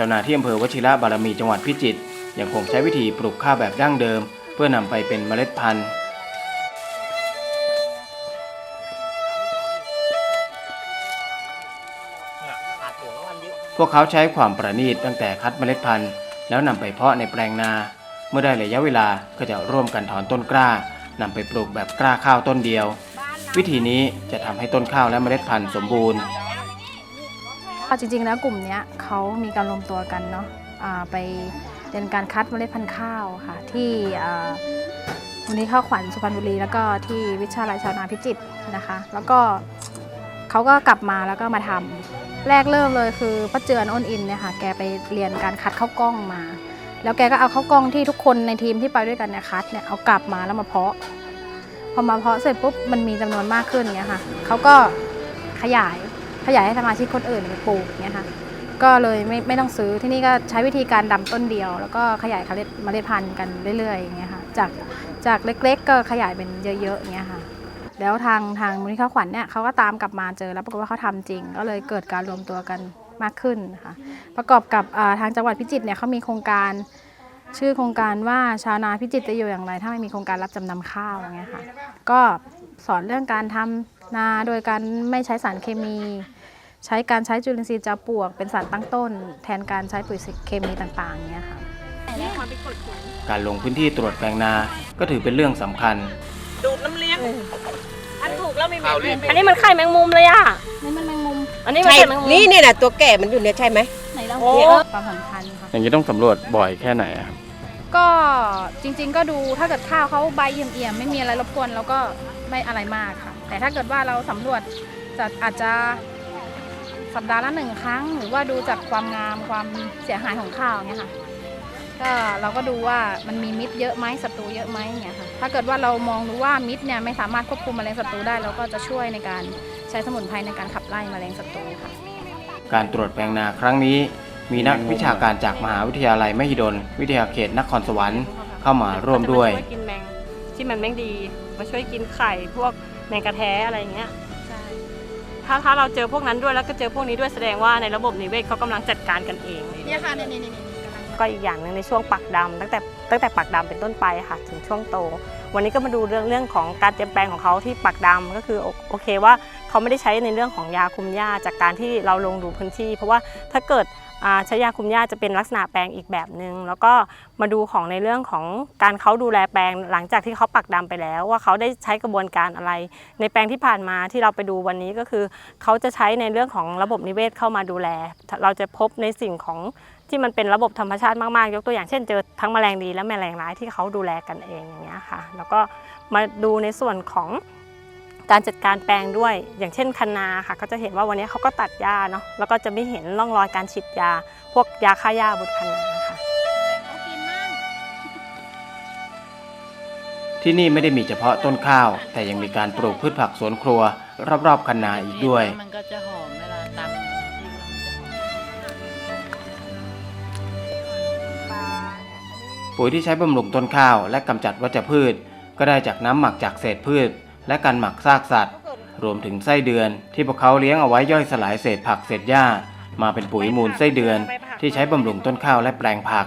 ชาวนาที่อำเภอวชิระบารมีจังหวัดพิจิตรยังคงใช้วิธีปลูกข้าวแบบดั้งเดิม เพื่อนำไปเป็นเมล็ดพันธุ์พวกเขาใช้ความประณีตตั้งแต่คัดเมล็ดพันธุ์ แล้วนำไปเพาะในแปลงนา เมื่อได้ระยะเวลาก็จะร่วมกันถอนต้นกล้านำไปปลูกแบบกล้าข้าวต้นเดียว วิธีนี้จะทำให้ต้นข้าวและเมล็ดพันธุ์สมบูรณ์ จริงๆแล้วกลุ่มนี้เขามีการรวมตัวกันเนาะไปเรียนการคัดเมล็ดพันธุ์ข้าวค่ะ ที่อ่ามูลนิธิข้าวขวัญสุพรรณบุรี แล้วก็ที่วิชาลัยชาวนาพิจิตรนะคะ แล้วก็เขาก็กลับมาแล้วก็มาทำแรกเริ่มเลยคือป้าเจือนอ้นอินเนี่ยค่ะแกไปเรียนการคัดข้าวกล้องมา แล้วแกก็เอาข้าวกล้องที่ทุกคนในทีมที่ไปด้วยกันเนี่ยคัดเนี่ยเอากลับมาแล้วมาเพาะ พอมาเพาะเสร็จปุ๊บมันมีจำนวนมากขึ้นเงี้ยค่ะเขาก็ขยาย ขยายให้สมาชิกคนอื่นไปปลูกเนี่ยค่ะก็เลยไม่ไม่ต้องซื้อที่นี่ก็ใช้วิธีการดำต้นเดียว แล้วก็ขยายเมล็ดเมล็ดพันธุ์กันเรื่อยๆอย่างเงี้ยค่ะจากจากเล็กๆ ก็ขยายเป็นเยอะๆอย่างเงี้ยค่ะแล้วทางทางมูลนิธิข้าวขวัญเนี่ยเขาก็ตามกลับมาเจอแล้วปรากฏว่าเขาทำจริง ก็เลยเกิดการรวมตัวกันมากขึ้นนะคะประกอบกับทางจังหวัดพิจิตรเนี่ยเขามีโครงการชื่อโครงการว่าชาวนาพิจิตรจะอยู่อย่างไร ถ้าไม่มีโครงการรับจำนำข้าวอย่างเงี้ยค่ะก็สอนเรื่องการทำนาโดยการไม่ใช้สารเคมี ใช้การใช้จุลินทรีย์จาปลวก เป็นสารตั้งต้น แทนการใช้ปุ๋ยเคมีต่างๆอย่างเงี้ยค่ะการลงพื้นที่ตรวจแปลงนาก็ถือเป็นเรื่องสำคัญ ดูดน้ำเลี้ยงอันถูกแล้วไม่เหม็นอันนี้มันไข่แมงมุมเลยอะนี่มันแมงมุมอันนี้มันใช่ไข่แมงมุมนี่นี่แหละตัวแก่มันอยู่เนี่ยใช่ไหมไหนเราโอ้ความสำคัญค่ะอย่างนี้ต้องสำรวจบ่อยแค่ไหนครับก็จริง ๆ ก็ดูถ้าเกิดข้าวเขาใบเอี่ยมๆไม่มีอะไรรบกวนเราก็ไม่อะไรมากค่ะ แต่ถ้าเกิดว่าเราสำรวจจะอาจจะ สัปดาห์ละหนึ่งครั้ง หรือว่าดูจากความงามความเสียหายของข้าวอย่างเงี้ยค่ะก็เราก็ดูว่ามันมีมิตรเยอะไหมศัตรูเยอะไหมอย่างเงี้ยค่ะถ้าเกิดว่าเรามองดูว่ามิตรเนี่ยไม่สามารถควบคุมแมลงศัตรูได้เราก็จะช่วยในการใช้สมุนไพรในการขับไล่แมลงศัตรูค่ะ การตรวจแปลงนาครั้งนี้ มีนักวิชาการจากมหาวิทยาลัยมหิดล วิทยาเขตนครสวรรค์เข้ามาร่วมด้วยมันจะาช่กินแมงที่มันไม่ดี มาช่วยกินไข่พวกแมงกระแท้อะไรอย่างเงี้ย ถ้าถ้าเราเจอพวกนั้นด้วยแล้วก็เจอพวกนี้ด้วยแสดงว่าในระบบนิเวศเขากำลังจัดการกันเอง เนี่ยค่ะเนี่ยเนี่ยก็อีกอย่างหนึ่งในช่วงปักดำตั้งแต่ตั้งแต่ปักดำเป็นต้นไปค่ะถึงช่วงโต วันนี้ก็มาดูเรื่องเรื่องของการเตรียมแปลงของเขาที่ปักดำก็คือโอโอเคว่าเขาไม่ได้ใช้ในเรื่องของยาคุมหญ้าจากการที่เราลงดูพื้นที่ เพราะว่าถ้าเกิดอ่า ใช้ยาคุมหญ้าจะเป็นลักษณะแปลงอีกแบบหนึ่งแล้วก็มาดูของในเรื่องของการเขาดูแลแปลงหลังจากที่เขาปักดำไปแล้ว ว่าเขาได้ใช้กระบวนการอะไร ในแปลงที่ผ่านมาที่เราไปดูวันนี้ก็คือ เขาจะใช้ในเรื่องของระบบนิเวศเข้ามาดูแล เราจะพบในสิ่งของที่มันเป็นระบบธรรมชาติมากๆ ยกตัวอย่างเช่นเจอทั้งแมลงดีและแมลงร้ายที่เขาดูแลกันเองอย่างเงี้ยค่ะ แล้วก็มาดูในส่วนของ การจัดการแปลงด้วย อย่างเช่นคันนาค่ะ ก็จะเห็นว่าวันนี้เขาก็ตัดหญ้าเนาะแล้วก็จะไม่เห็นร่องรอยการฉีดยา พวกยาฆ่าหญ้าบนคันนาค่ะ ที่นี่ไม่ได้มีเฉพาะต้นข้าว แต่ยังมีการปลูกพืชผักสวนครัว รอบๆคันนาอีกด้วย มันก็จะหอมเวลาตำปุ๋ยที่ใช้บำรุงต้นข้าวและกำจัดวัชพืช ก็ได้จากน้ำหมักจากเศษพืช และการหมักซากสัตว์ รวมถึงไส้เดือนที่พวกเขาเลี้ยงเอาไว้ย่อยสลายเศษผักเศษหญ้า มาเป็นปุ๋ยมูลไส้เดือน ที่ใช้บำรุงต้นข้าวและแปลงผัก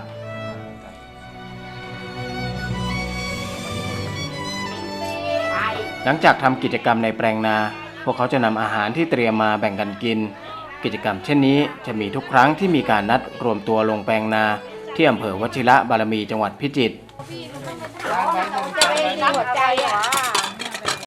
หลังจากทำกิจกรรมในแปลงนา พวกเขาจะนำอาหารที่เตรียมมาแบ่งกันกิน กิจกรรมเช่นนี้จะมีทุกครั้งที่มีการนัดรวมตัวลงแปลงนา ที่อำเภอวชิระบารมีจังหวัดพิจิตร